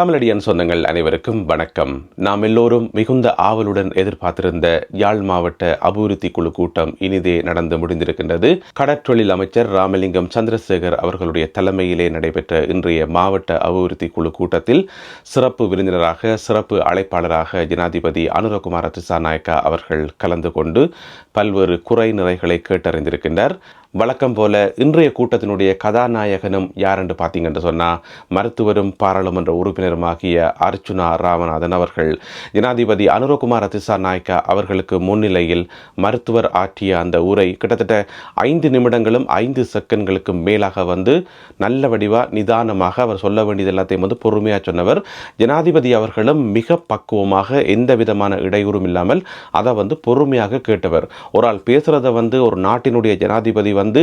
தமிழடியன் சொந்தங்கள் அனைவருக்கும் வணக்கம். நாம் எல்லோரும் மிகுந்த ஆவலுடன் எதிர்பார்த்திருந்த யாழ் மாவட்ட அபிவிருத்தி குழு கூட்டம் இனிதே நடந்து முடிந்திருக்கின்றது. கடற்றொழில் அமைச்சர் ராமலிங்கம் சந்திரசேகர் அவர்களுடைய தலைமையிலே நடைபெற்ற இன்றைய மாவட்ட அபிவிருத்தி குழு கூட்டத்தில் சிறப்பு விருந்தினராக சிறப்பு அழைப்பாளராக ஜனாதிபதி அனுரகுமார திசாநாயக்கா அவர்கள் கலந்து கொண்டு பல்வேறு குறை நிறைகளை கேட்டறிந்திருக்கின்றார். வழக்கம் போல இன்றைய கூட்டத்தினுடைய கதாநாயகனும் யார் என்று பார்த்தீங்கன்னு சொன்னால் மருத்துவரும் பாராளுமன்ற உறுப்பினருமாகிய அர்ச்சுனா ராமநாதன் அவர்கள். ஜனாதிபதி அனுரகுமார் அதிசா நாயக்கா அவர்களுக்கு முன்னிலையில் மருத்துவர் ஆற்றிய அந்த உரை கிட்டத்தட்ட ஐந்து நிமிடங்களும் ஐந்து செகண்ட்களுக்கு மேலாக வந்து நல்ல வடிவாக நிதானமாக அவர் சொல்ல வேண்டியது எல்லாத்தையும் வந்து பொறுமையாக சொன்னவர். ஜனாதிபதி அவர்களும் மிக பக்குவமாக எந்த விதமான இடையூறும் இல்லாமல் அதை வந்து பொறுமையாக கேட்டவர். ஒரு ஆள் பேசுகிறத வந்து ஒரு நாட்டினுடைய ஜனாதிபதி வந்து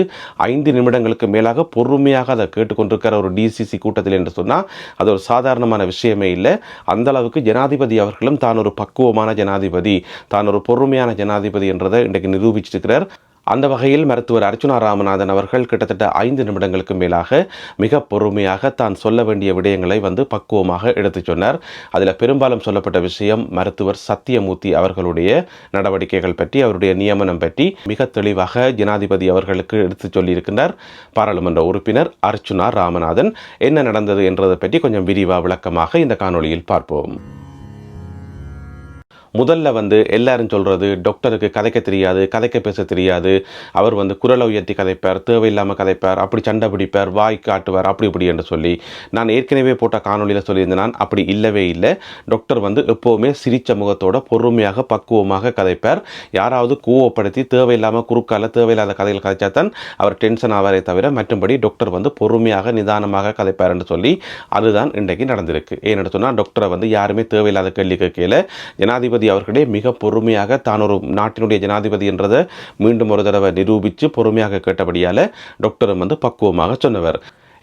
ஐந்து நிமிடங்களுக்கு மேலாக பொறுமையாக அதை கேட்டுக்கொண்டிருக்கிற ஒரு டிசிசி கூட்டத்தில் என்று சொன்னால் அது ஒரு சாதாரணமான விஷயமே இல்லை. அந்த அளவுக்கு ஜனாதிபதி அவர்களும் தான் ஒரு பக்குவமான ஜனாதிபதி தான் ஒரு பொறுமையான ஜனாதிபதி என்றதை இன்றைக்கு நிரூபிச்சிருக்கிறார். அந்த வகையில் மருத்துவர் அர்ச்சுனா ராமநாதன் அவர்கள் கிட்டத்தட்ட ஐந்து நிமிடங்களுக்கு மேலாக மிக பொறுமையாக தான் சொல்ல வேண்டிய விடயங்களை வந்து பக்குவமாக எடுத்துச் சொன்னார். அதில் பெரும்பாலும் சொல்லப்பட்ட விஷயம் மருத்துவர் சத்தியமூர்த்தி அவர்களுடைய நடவடிக்கைகள் பற்றி அவருடைய நியமனம் பற்றி மிக தெளிவாக ஜனாதிபதி அவர்களுக்கு எடுத்துச் சொல்லியிருக்கின்றார். பாராளுமன்ற உறுப்பினர் அர்ச்சுனா ராமநாதன். என்ன நடந்தது என்றதை பற்றி கொஞ்சம் விரிவாக விளக்கமாக இந்த காணொலியில் பார்ப்போம். முதல்ல வந்து எல்லாரும் சொல்கிறது டாக்டருக்கு கதைக்க தெரியாது கதைக்க பேச தெரியாது. அவர் வந்து குரலை உயர்த்தி கதைப்பார் தேவையில்லாமல் கதைப்பார் அப்படி சண்டை பிடிப்பார் வாய் காட்டுவார் அப்படி இப்படி என்று சொல்லி நான் ஏற்கனவே போட்ட காணொலியில் சொல்லியிருந்தேன். நான் அப்படி இல்லவே இல்லை. டாக்டர் வந்து எப்போவுமே சிரிச்ச முகத்தோட பொறுமையாக பக்குவமாக கதைப்பார். யாராவது கூவப்படுத்தி தேவையில்லாமல் குறுக்கால தேவையில்லாத கதைகள் கதைச்சா தான் அவர் டென்ஷன் ஆவாரே தவிர மற்றும்படி டாக்டர் வந்து பொறுமையாக நிதானமாக கதைப்பார் என்று சொல்லி அதுதான் இன்றைக்கு நடந்திருக்கு. ஏன்னு சொன்னால் டாக்டரை வந்து யாருமே தேவையில்லாத கேள்வி கேட்கல. ஜனாதிபதி அவர்களே மிக பொறுமையாக தான் ஒரு நாட்டினுடைய ஜனாதிபதி என்றதை மீண்டும் ஒரு தடவை நிரூபித்து பொறுமையாக கேட்டபடியால் டாக்டரும் வந்து பக்குவமாக சொன்னவர்.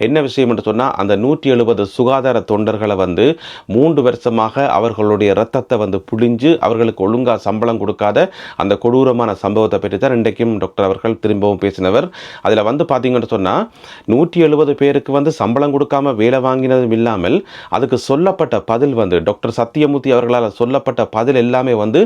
என்ன விஷயம் என்று சொன்னால் அந்த நூற்றி எழுபது சுகாதார தொண்டர்களை வந்து மூன்று வருஷமாக அவர்களுடைய ரத்தத்தை வந்து புழிஞ்சு அவர்களுக்கு ஒழுங்காக சம்பளம் கொடுக்காத அந்த கொடூரமான சம்பவத்தை பற்றி தான் இன்றைக்கும் டாக்டர் அவர்கள் திரும்பவும் பேசினவர். அதில் வந்து பார்த்தீங்கன்னு சொன்னால் நூற்றி எழுபது பேருக்கு வந்து சம்பளம் கொடுக்காம வேலை வாங்கினதும் இல்லாமல் அதுக்கு சொல்லப்பட்ட பதில் வந்து டாக்டர் சத்தியமூர்த்தி அவர்களால் சொல்லப்பட்ட பதில் எல்லாமே வந்து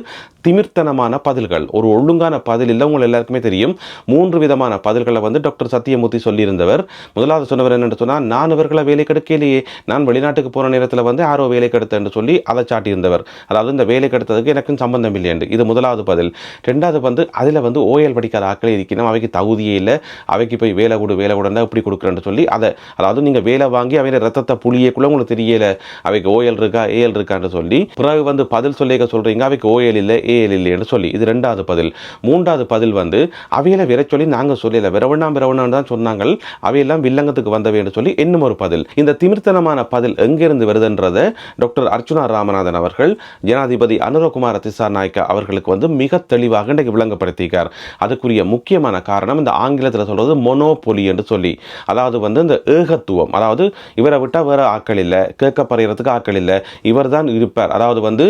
திமிர்த்தனமான பதில்கள். ஒரு ஒழுங்கான பதில் இல்லை உங்களுக்கு எல்லாருக்குமே தெரியும். மூன்று விதமான பதில்களை வந்து டாக்டர் சத்தியமூர்த்தி சொல்லியிருந்தவர். முதலாவது சொன்னவர் என்னென்னு சொன்னால் நான் இவர்களை வேலை கெடுக்கலையே. நான் வெளிநாட்டுக்கு போகிற நேரத்தில் வந்து யாரோ வேலை கெடுத்தேன்னு சொல்லி அதை சாட்டியிருந்தவர். அதாவது இந்த வேலை கெடுத்ததுக்கு எனக்கும் சம்பந்தம் இல்லை என்று. இது முதலாவது பதில். ரெண்டாவது வந்து அதில் வந்து ஓஎல் படிக்காத ஆக்களே இருக்கணும். அவைக்கு தகுதியே இல்லை. அவைக்கு போய் வேலை கொடு வேலை கொடுந்தா இப்படி கொடுக்குறேன்னு சொல்லி அதை அதாவது நீங்கள் வேலை வாங்கி அவையில ரத்தத்தை புளியக்குள்ள உங்களுக்கு தெரியலை. அவைக்கு ஓஎல் இருக்கா ஏஎல் இருக்கான்னு சொல்லி பிறகு வந்து பதில் சொல்லிக்க சொல்கிறீங்க அவைக்கு ஓஎல் இல்லை ஏஎல் இல்லைன்னு சொல்லி. இது ரெண்டாவது பதில். மூன்றாவது பதில் வந்து அவையில விர சொல்லி நாங்கள் சொல்லலை. விரவண்ணா விரவண்ணான்னு தான் சொன்னாங்க. அவையெல்லாம் வில்லங்கத்துக்கு வந்த வந்தவை என்று சொல்லி இன்னும் ஒரு பதில். இந்த திமிர்த்தனமான பதில் எங்கிருந்து வருதுன்றதை டாக்டர் அர்ச்சுனா ராமநாதன் அவர்கள் ஜனாதிபதி அனுரகுமார திசாநாயக்கா அவர்களுக்கு வந்து மிக தெளிவாக இன்றைக்கு விளங்கப்படுத்தியிருக்கார். அதுக்குரிய முக்கியமான காரணம் இந்த ஆங்கிலத்தில் சொல்வது மொனோபொலி என்று சொல்லி. அதாவது வந்து இந்த ஏகத்துவம் அதாவது இவரை விட்டால் வேறு ஆட்கள் இல்லை கேட்கப்படுகிறதுக்கு ஆட்கள் இல்லை இவர் தான் இருப்பார். அதாவது வந்து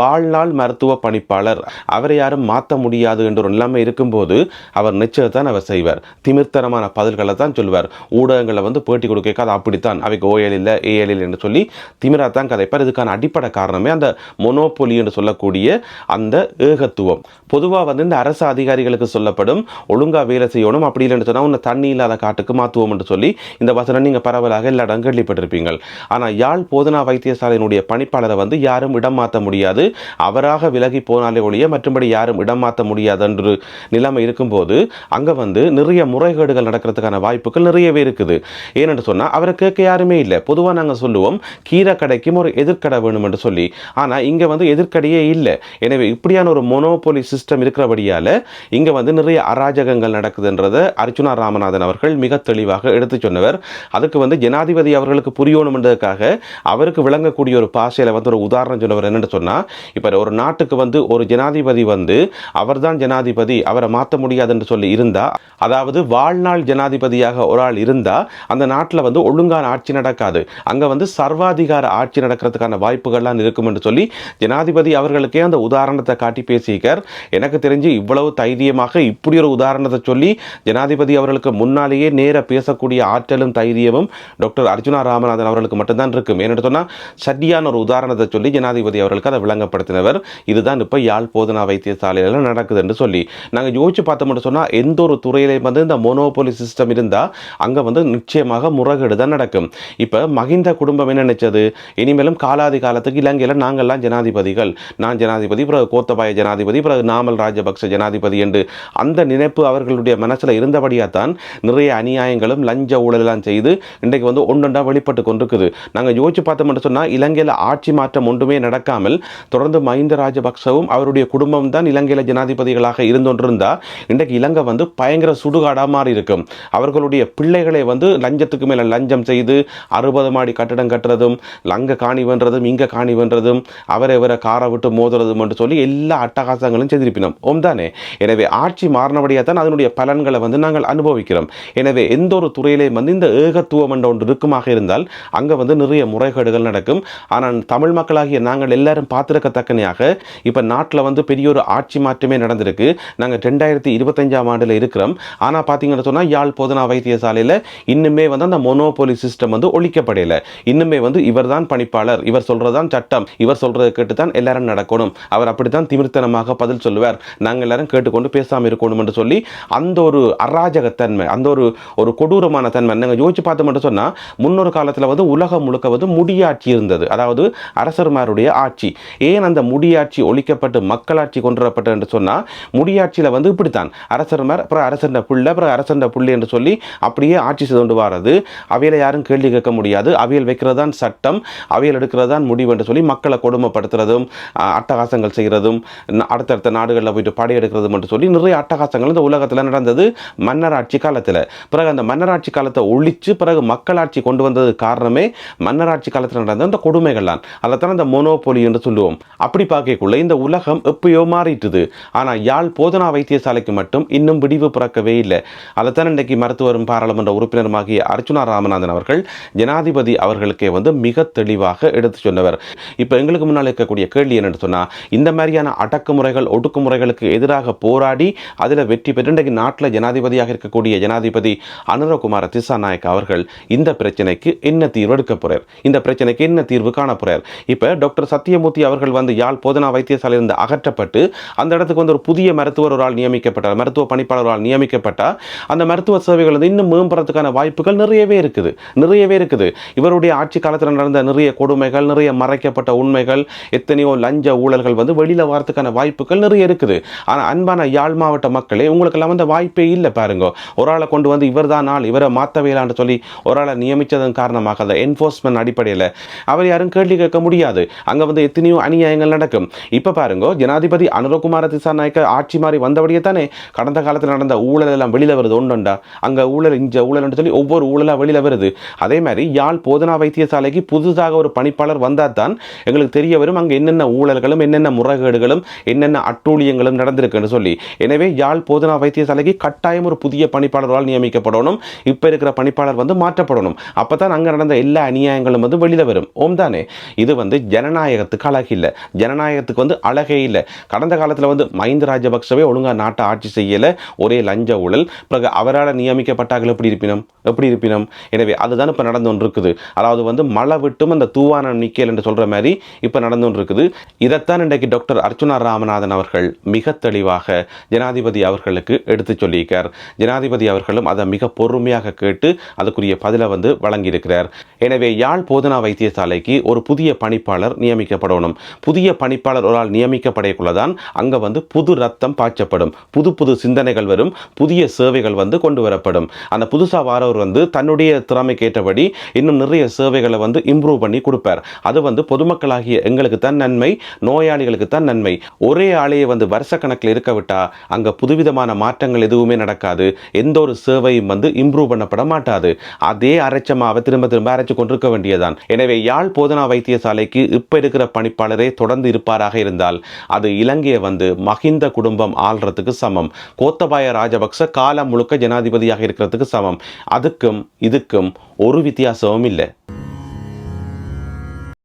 வாழ்நாள் மருத்துவ பணிப்பாளர் அவரை யாரும் மாற்ற முடியாது என்ற ஒரு நிலைமை இருக்கும்போது அவர் நிச்சயத்தான் அவர் செய்வார். திமிர்த்தனமான பதில்களை தான் சொல்வார். ஊடகங்களை வந்து பேட்டி கொடுக்க அது அப்படித்தான். அவைக்கு ஓஎல் இல்லை ஏஎல் இல்லை என்று சொல்லி திமிரா தான் கதைப்பார் இதுக்கான அடிப்படை காரணமே அந்த மொனோபொலி என்று சொல்லக்கூடிய அந்த ஏகத்துவம். பொதுவாக வந்து இந்த அரசு அதிகாரிகளுக்கு சொல்லப்படும் ஒழுங்காக வேலை செய்யணும் அப்படி இல்லைன்னு சொன்னால் உன்னை தண்ணி இல்லாத காட்டுக்கு மாற்றுவோம் என்று சொல்லி இந்த வசனம் நீங்கள் பரவலாக எல்லா இடம் கேள்விப்பட்டிருப்பீங்கள். ஆனால் யாழ் போதனா வைத்தியசாலையினுடைய பணிப்பாளரை வந்து யாரும் இடம் மாற்ற முடியாது. அவராக விலகி போனாலே ஒழிய மற்றும்படி யாரும் இடம் மாற்ற முடியாது என்று நிலைமை இருக்கும்போது அங்கே வந்து நிறைய முறைகேடுகள் நடக்கிறதுக்கான வாய்ப்புகள் நிறையவே இருக்குது. ஏனென்று சொன்னால் அவரை கேட்க யாருமே இல்லை. பொதுவாக நாங்கள் சொல்லுவோம் கீரை கடைக்கும் ஒரு எதிர்க்கடை வேணும் என்று சொல்லி. ஆனால் இங்கே வந்து எதிர்க்கடையே இல்லை. எனவே இப்படியான ஒரு மொனோபொலி சிஸ்டம் இருக்கிறபடியால் இங்கே வந்து நிறைய அராஜகங்கள் நடக்குதுன்றதை அர்ச்சுனா ராமநாதன் அவர்கள் மிக தெளிவாக எடுத்து சொன்னவர். அதுக்கு வந்து ஜனாதிபதி அவர்களுக்கு புரியணும்ன்றதுக்காக அவருக்கு விளங்கக்கூடிய ஒரு பாஷையில் வந்து ஒரு உதாரணம் சொன்னவர் என்னென்னு சொன்னால் இப்போ ஒரு நாட்டுக்கு வந்து ஒரு ஜனாதிபதி வந்து அவர்தான் ஜனாதிபதி அவரை மாற்ற முடியாது என்று சொல்லி இருந்தால் அதாவது வாழ்நாள் ஜனாதிபதியாக ஒரு ஆள் இருந்தால் அந்த அந்த நாட்டில் வந்து ஒழுங்கான ஆட்சி நடக்காது. அங்கே வந்து சர்வாதிகார ஆட்சி நடக்கிறதுக்கான வாய்ப்புகள்லாம் இருக்கும் என்று சொல்லி ஜனாதிபதி அவர்களுக்கே அந்த உதாரணத்தை காட்டி பேசியிருக்கார். எனக்கு தெரிஞ்சு இவ்வளவு தைரியமாக இப்படி ஒரு உதாரணத்தை சொல்லி ஜனாதிபதி அவர்களுக்கு முன்னாலேயே நேர பேசக்கூடிய ஆற்றலும் தைரியமும் டாக்டர் அர்ஜுனா ராமநாதன் அவர்களுக்கு மட்டும்தான் இருக்கும். ஏன்னு சொன்னால் சரியான ஒரு உதாரணத்தை சொல்லி ஜனாதிபதி அவர்களுக்கு அதை விளங்கப்படுத்தினவர். இதுதான் இப்போ யாழ் போதனா வைத்தியசாலையில் நடக்குது என்று சொல்லி. நாங்கள் யோசிச்சு பார்த்தோம்னு சொன்னால் எந்த ஒரு துறையிலையும் வந்து இந்த மோனோபோலி சிஸ்டம் இருந்தால் அங்கே வந்து நிச்சயமாக முறைகேடு தான் நடக்கும். இப்போ மகிந்த குடும்பம் என்ன நினைச்சது? இனிமேலும் காலாதி காலத்துக்கு இலங்கையில் நாங்கள்லாம் ஜனாதிபதிகள். நான் ஜனாதிபதி பிறகு கோத்தபாய ஜனாதிபதி பிறகு நாமல் ராஜபக்ச ஜனாதிபதி என்று அந்த நினைப்பு அவர்களுடைய மனசில் இருந்தபடியாக தான் நிறைய அநியாயங்களும் லஞ்ச ஊழலாம் செய்து இன்றைக்கு வந்து ஒன்றொன்றா வெளிப்பட்டு கொண்டிருக்குது. நாங்கள் யோசிச்சு பார்த்தோம்னு சொன்னால் இலங்கையில் ஆட்சி மாற்றம் ஒன்றுமே நடக்காமல் தொடர்ந்து மஹிந்த ராஜபக்சவும் அவருடைய குடும்பம் தான் இலங்கையில் ஜனாதிபதிகளாக இருந்தொன்றிருந்தால் இன்றைக்கு இலங்கை வந்து பயங்கர சுடுகாடாக மாறி இருக்கும் அவர்களுடைய பிள்ளைகளை வந்து லஞ்சத்துக்கு மேலே லஞ்சம் செய்து அறுபது மாடி கட்டடம் கட்டுறதும் அங்கே காணி வென்றதும் இங்கே காணி வென்றதும் அவரை இவரை காரை விட்டு மோதுறதும் என்று சொல்லி எல்லா அட்டகாசங்களும் செய்திருப்பினோம். ஓம் தானே? எனவே ஆட்சி மாறினபடியாக தான் அதனுடைய பலன்களை வந்து நாங்கள் அனுபவிக்கிறோம். எனவே எந்த ஒரு துறையிலையும் வந்து இந்த ஏகத்துவம் என்ற ஒன்று இருக்குமாக இருந்தால் அங்கே வந்து நிறைய முறைகேடுகள் நடக்கும். ஆனால் தமிழ் மக்களாகிய நாங்கள் எல்லாரும் பார்த்துருக்கத்தக்கனையாக இப்போ நாட்டில் வந்து பெரிய ஒரு ஆட்சி மாற்றமே நடந்திருக்கு. நாங்கள் ரெண்டாயிரத்தி இருபத்தஞ்சாம் ஆண்டில் இருக்கிறோம். ஆனால் பார்த்தீங்கன்னு சொன்னால் யாழ் போதனா வைத்தியசாலையில் இன்னுமே வந்து அந்த மொனோபோலி சிஸ்டம் வந்து ஒழிக்கப்படையில. இன்னுமே வந்து இவர் தான் பணிப்பாளர் இவர் சொல்றதுதான் சட்டம் இவர் சொல்றதை கேட்டு தான் எல்லாரும் நடக்கணும். அவர் அப்படித்தான் திமிர்த்தனமாக பதில் சொல்லுவார். நாங்கள் எல்லாரும் கேட்டுக்கொண்டு பேசாமல் இருக்கணும் என்று சொல்லி அந்த ஒரு அராஜகத்தன்மை அந்த ஒரு ஒரு கொடூரமான தன்மை நாங்கள் யோசிச்சு பார்த்தோம் என்று சொன்னால் முன்னொரு காலத்தில் வந்து உலகம் முழுக்க வந்து முடியாட்சி இருந்தது. அதாவது அரசர்மாருடைய ஆட்சி. ஏன் அந்த முடியாட்சி ஒழிக்கப்பட்டு மக்களாட்சி கொண்டு வரப்பட்டது என்று சொன்னால் முடியாட்சியில் வந்து இப்படித்தான். அரசர்மார் அப்புறம் அரசண்ட புள்ள அப்புறம் அரசண்ட புள்ளி என்று சொல்லி அப்படியே ஆட்சி செய்து கொண்டு வாரது. அவையில் யாரும் கேள்வி கேட்க முடியாது. அவையில் வைக்கிறது தான் சட்டம். அவையில் எடுக்கிறது தான் முடிவு என்று சொல்லி மக்களை கொடுமைப்படுத்துறதும் அட்டகாசங்கள் செய்கிறதும் அடுத்தடுத்த நாடுகளில் போயிட்டு படையெடுக்கிறதும் என்று சொல்லி நிறைய அட்டகாசங்கள் இந்த உலகத்தில் நடந்தது மன்னராட்சி காலத்தில். பிறகு அந்த மன்னராட்சி காலத்தை ஒழிச்சு பிறகு மக்களாட்சி கொண்டு வந்தது காரணமே மன்னராட்சி காலத்தில் நடந்த அந்த கொடுமைகள் தான் அதைத்தான் அந்த மோனோபோலி என்று சொல்லுவோம். அப்படி பார்க்கக்குள்ள இந்த உலகம் எப்பயோ மாறிட்டுது. ஆனால் யாழ் போதனா வைத்தியசாலைக்கு மட்டும் இன்னும் விடிவு பிறக்கவே இல்லை. அதைத்தான் இன்றைக்கு மருத்துவரும் பாராளுமன்ற உறுப்பினருமாகிய அர்ச்சுனா ராமநாதன் அவர்கள் ஜனாதிபதி அவர்களுக்கே வந்து மிக தெளிவாக எடுத்து சொன்னவர். இப்போ எங்களுக்கு முன்னால் இருக்கக்கூடிய கேள்வி என்னென்னு சொன்னால் இந்த மாதிரியான அடக்குமுறைகள் ஒடுக்குமுறைகளுக்கு எதிராக போராடி அதில் வெற்றி பெற்று இன்றைக்கு நாட்டில் ஜனாதிபதியாக இருக்கக்கூடிய ஜனாதிபதி அனுரகுமார திசாநாயக் அவர்கள் இந்த பிரச்சனைக்கு என்ன தீர்வு எடுக்க போறார்? இந்த பிரச்சனைக்கு என்ன தீர்வு காண போறார்? இப்போ டாக்டர் சத்தியமூர்த்தி அவர்கள் வந்து யாழ் போதனா வைத்தியசாலையிலிருந்து அகற்றப்பட்டு அந்த இடத்துக்கு வந்து ஒரு புதிய மருத்துவர் ஒரு ஆள் நியமிக்கப்பட்டார். மருத்துவ பணிப்பாளர் ஒரு ஆள் நியமிக்கப்பட்டால் அந்த மருத்துவ சேவைகள் வந்து இன்னும் மேம்படுறதுக்கான வாய்ப்புகள் நிறையவே இருக்குது. நிறையவே இருக்குது. இவருடைய ஆட்சி காலத்தில் நடந்த நிறைய கொடுமைகள் நிறைய மறைக்கப்பட்ட உண்மைகள் எத்தனையோ லஞ்ச ஊழல்கள் வந்து வெளியில் வரதுக்கான வாய்ப்புகள் நிறைய இருக்குது. ஆனால் அன்பான யாழ் மாவட்ட மக்களே உங்களுக்கெல்லாம் வந்து வாய்ப்பே இல்லை பாருங்க. ஒரு ஆளை கொண்டு வந்து இவர் தான் ஆள் இவரை மாற்றவையிலான்னு சொல்லி ஒரு ஆளை நியமித்ததன் காரணமாக அந்த என்ஃபோர்ஸ்மெண்ட் அடிப்படையில் அவர் யாரும் கேள்வி கேட்க முடியாது. அங்கே வந்து எத்தனையோ அநியாயங்கள் நடக்கும். இப்போ பாருங்க ஜனாதிபதி அனுரகுமார திசாநாயக்க ஆட்சி மாறி வந்தபடியே தானே கடந்த காலத்தில் நடந்த ஊழல் எல்லாம் வெளியில் வருது. ஒன்றுண்டா அங்கே ஊழல் இஞ்ச ஊழல்னு சொல்லி ஒவ்வொரு ஊழலாக வெளியில் வருது. அதே மாதிரி யாழ் போதனா வைத்தியசாலைக்கு புதுசாக ஒரு பணிப்பாளர் வந்தால் தான் எங்களுக்கு தெரிய வரும் அங்கே என்னென்ன ஊழல்களும் என்னென்ன முறைகேடுகளும் என்னென்ன அட்டூழியங்களும் நடந்திருக்குன்னு சொல்லி. எனவே யாழ் போதனா வைத்தியசாலைக்கு கட்டாயம் ஒரு புதிய பணிப்பாளரால் நியமிக்கப்படணும். இப்போ இருக்கிற பணிப்பாளர் வந்து மாற்றப்படணும். அப்போ தான் அங்கே நடந்த எல்லா அநியாயங்களும் வந்து வெளியில் வரும். ஓம் தானே? இது வந்து ஜனநாயகத்துக்கு அழகு இல்லை. ஜனநாயகத்துக்கு வந்து அழகே இல்லை. கடந்த காலத்தில் வந்து மஹிந்த ராஜபக்சவே ஒழுங்காக நாட்டை ஆட்சி செய்யலை. ஒரே லஞ்ச ஊழல். பிறகு அவரால் நியமிக்கப்பட்டார்கள் எப்படி இருப்பினும்? எப்படி இருப்பினும். எனவே அதுதான் இப்போ நடந்து கொண்டு இருக்குது அதாவது வந்து மழை விட்டும் அந்த தூவான நிக்கல் என்று சொல்கிற மாதிரி இப்போ நடந்து கொண்டு இருக்குது இதைத்தான் இன்றைக்கு டாக்டர் அர்ச்சுனா ராமநாதன் அவர்கள் மிக தெளிவாக ஜனாதிபதி அவர்களுக்கு எடுத்து சொல்லியிருக்கார். ஜனாதிபதி அவர்களும் அதை மிக பொறுமையாக கேட்டு அதுக்குரிய பதிலை வந்து வழங்கியிருக்கிறார். எனவே யாழ் போதனா வைத்தியசாலைக்கு ஒரு புதிய பணிப்பாளர் நியமிக்கப்படணும். புதிய பணிப்பாளர் ஒரு ஆள் நியமிக்கப்படையக்குள்ளதான் அங்கே வந்து புது ரத்தம் பாய்ச்சப்படும். புது புது சிந்தனைகள் வரும். புதிய சேவைகள் வந்து கொண்டு வரப்படும். அந்த புதுசாக வாரவர் வந்து தன்னுடைய திறமைக்கு ஏற்றபடி இன்னும் நிறைய சேவைகளை வந்து இம்ப்ரூவ் பண்ணி கொடுப்பார். அது வந்து பொதுமக்களாகிய எங்களுக்கு தான் நன்மை நோயாளிகளுக்கு தான் நன்மை. ஒரே ஆலையை வந்து வருஷக்கணக்கில் இருக்க விட்டா அங்கே புதுவிதமான மாற்றங்கள் எதுவுமே நடக்காது. எந்த ஒரு சேவையும் வந்து இம்ப்ரூவ் பண்ணப்பட மாட்டாது. அதே அரைச்சமாவை திரும்ப திரும்ப அரைச்சு கொண்டிருக்க வேண்டியதான் எனவே யாழ் போதனா வைத்தியசாலைக்கு இப்போ இருக்கிற பணிப்பாளரே தொடர்ந்து இருப்பாராக இருந்தால் அது இலங்கையை வந்து மஹிந்த குடும்பம் ஆள்றதுக்கு சமம். கோத்தபாய ராஜபக்ச காலம் முழுக்க ஜனாதிபதியாக இருக்கிறதுக்கு சமம். அதுக்கு அதுக்கும் இதுக்கும் ஒரு வித்தியாசமும் இல்லை.